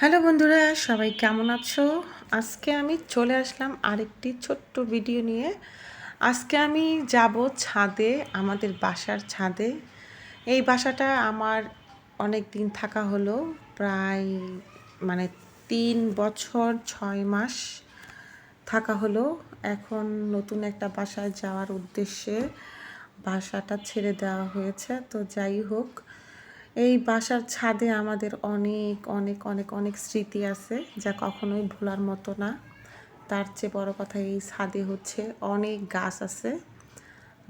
Hello বন্ধুরা, সবাই কেমন আছো? আজকে আমি চলে আসলাম আরেকটি ছোট্ট ভিডিও নিয়ে। আজকে আমি যাব ছাদে, আমাদের বাসার ছাদে। এই বাসাটা আমার অনেক দিন থাকা হলো, প্রায় মানে তিন বছর, ছয় মাস থাকা হলো। এখন নতুন একটা বাসায় যাওয়ার উদ্দেশ্যে বাসাটা ছেড়ে দেওয়া হয়েছে, তো যাই হোক। এই বাসার ছাদে আমাদের অনেক অনেক অনেক অনেক স্মৃতি আছে যা কখনোই ভোলার মতো না। তার চেয়ে বড় কথা এই ছাদে হচ্ছে অনেক গাছ আছে।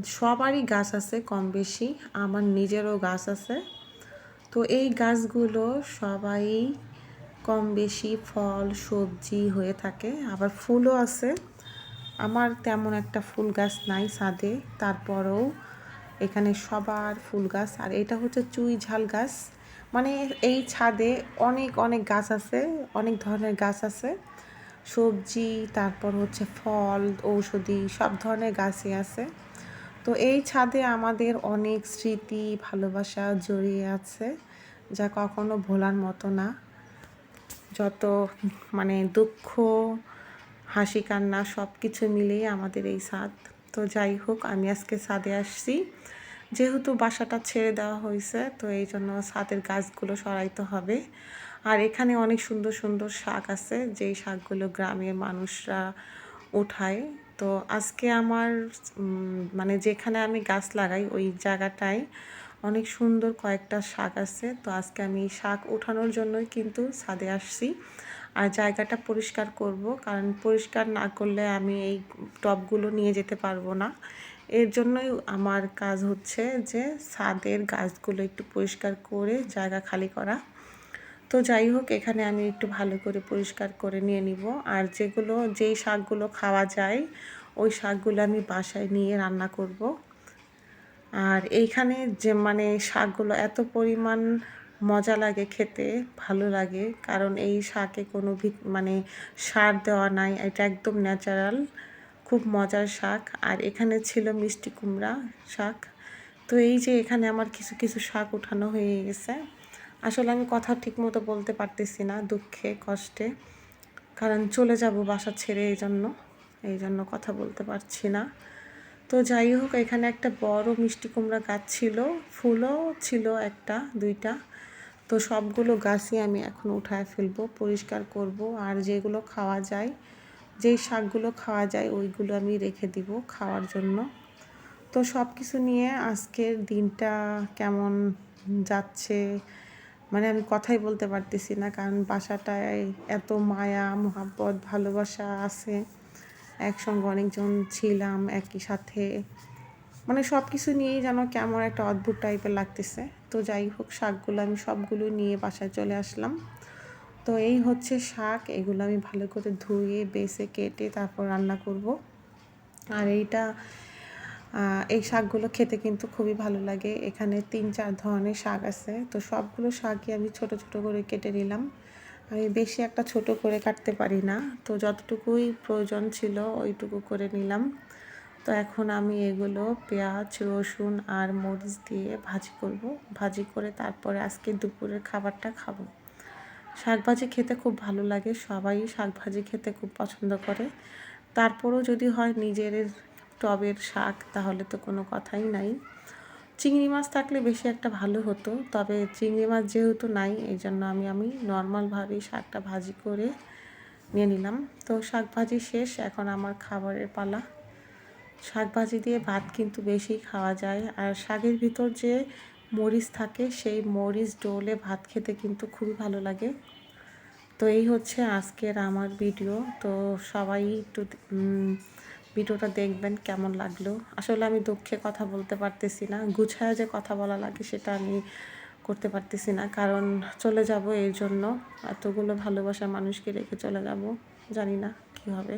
সবারই গাছ আছে কম বেশি, আমার নিজেরও গাছ আছে। তো এই গাছগুলো সবাই কম বেশি ফল, সবজি হয়ে থাকে, আবার ফুলও আছে। আমার তেমন একটা ফুল গাছ নাই ছাদে, তারপরেও এখানে সবার ফুল গাছ, আর এটা হচ্ছে চুই ঝাল গাছ। মানে এই ছাদে অনেক অনেক গাছ আছে, অনেক ধরনের গাছ আছে। সবজি, তারপর হচ্ছে ফল, ঔষধি, সব ধরনের গাছই আছে। তো এই ছাদে আমাদের অনেক স্মৃতি, ভালোবাসা জড়িয়ে আছে, যা কখনো ভোলার মতো না। যত মানে দুঃখ, হাসি, কান্না সব কিছু মিলিয়ে আমাদের এই ছাদ। তো যাই হোক, আমি আজকে ছাদে আসছি। যেহেতু বাসাটা ছেড়ে দেওয়া হয়েছে, তো এই জন্য ছাদের গাছগুলো সরাইতে হবে। আর এখানে অনেক সুন্দর সুন্দর শাক আছে, যেই শাকগুলো গ্রামের মানুষরা ওঠায়। তো আজকে আমার মানে যেখানে আমি গাছ লাগাই, ওই জায়গাটায় অনেক সুন্দর কয়েকটা শাক আছে। তো আজকে আমি শাক ওঠানোর জন্যই কিন্তু ছাদে আসছি। আর জায়গাটা পরিষ্কার করব, কারণ পরিষ্কার না করলে আমি এই টবগুলো নিয়ে যেতে পারব না। এর জন্যই আমার কাজ হচ্ছে যে ছাদের গাছগুলো একটু পরিষ্কার করে জায়গা খালি করা। তো যাই হোক, এখানে আমি একটু ভালো করে পরিষ্কার করে নিয়ে নিব। আর যেগুলো, যেই শাকগুলো খাওয়া যায়, ওই শাকগুলো আমি বাসায় নিয়ে রান্না করব। আর এইখানে যে মানে শাকগুলো এত পরিমাণ মজা লাগে খেতে, ভালো লাগে। কারণ এই শাকে কোনো মানে সার দেওয়া নাই, এটা একদম ন্যাচারাল। খুব মজার শাক। আর এখানে ছিল মিষ্টি কুমড়া শাক। তো এই যে এখানে আমার কিছু কিছু শাক উঠানো হয়ে গেছে। আসলে আমি কথা ঠিক মতো বলতে পারতেছি না দুঃখে, কষ্টে। কারণ চলে যাব বাসা ছেড়ে এই জন্য এই জন্য কথা বলতে পারছি না। তো যাই হোক, এখানে একটা বড় মিষ্টি কুমড়া গাছ ছিল, ফুলও ছিল একটা, দুইটা। তো সবগুলো গাছই আমি এখন উঠায় ফেলব, পরিষ্কার করব, আর যেগুলো খাওয়া যায়, যেই শাকগুলো খাওয়া যায়, ওইগুলো আমি রেখে দিব খাওয়ার জন্য। তো সব কিছু নিয়ে আজকের দিনটা কেমন যাচ্ছে মানে আমি কথাই বলতে পারতেছি না, কারণ বাসাটায় এত মায়া, মোহাব্বত, ভালোবাসা আছে। একসঙ্গে অনেকজন ছিলাম, একই সাথে। মানে সব কিছু নিয়েই যেন কেমন একটা অদ্ভুত টাইপের লাগতেছে। তো যাই হোক, শাকগুলো আমি সবগুলো নিয়ে বাসায় চলে আসলাম। তো এই হচ্ছে শাক, এগুলো আমি ভালো করে ধুয়ে, বেছে, কেটে তারপর রান্না করব। আর এইটা এই শাকগুলো খেতে কিন্তু খুবই ভালো লাগে। এখানে তিন, চার ধরনের শাক আছে। তো সবগুলো শাকই আমি ছোট ছোট করে কেটে নিলাম। আমি বেশি একটা ছোট করে কাটতে পারি না। তো যতটুকুই প্রয়োজন ছিল ওইটুকু করে নিলাম। তো এখন আমি এগুলো পেঁয়াজ, রসুন আর মরিচ দিয়ে ভাজি করব। ভাজি করে তারপরে আজকে দুপুরের খাবারটা খাব। শাকভাজি খেতে খুব ভালো লাগে। সবাই শাকভাজি খেতে খুব পছন্দ করে। তারপরেও যদি হয় নিজের টবের শাক তাহলে তো কোনো কথাই নাই। চিংড়ি মাছ থাকলে বেশি একটা ভালো হতো, তবে চিংড়ি মাছ যেহেতু নাই এই জন্য আমি আমি নর্মালভাবেই শাকটা ভাজি করে নিয়ে নিলাম। তো শাক ভাজি শেষ, এখন আমার খাবারের পালা। শাক ভাজি দিয়ে ভাত কিন্তু বেশি খাওয়া যায়, আর শাকের ভিতর যে মরিচ থাকে, সেই মরিচ ডোলে ভাত খেতে কিন্তু খুবই ভালো লাগে। তো এই হচ্ছে আজকের আমার ভিডিও, তো সবাই একটু ভিডিওটা দেখবেন কেমন লাগল। আসলে আমি দুঃখে কথা বলতে পারতেছি না, গুছায় যে কথা বলা লাগে সেটা আমি করতে পারতেছি না, কারণ চলে যাব এই জন্য। এতগুলো ভালোবাসা মানুষকে রেখে চলে যাব, জানি না কী হবে।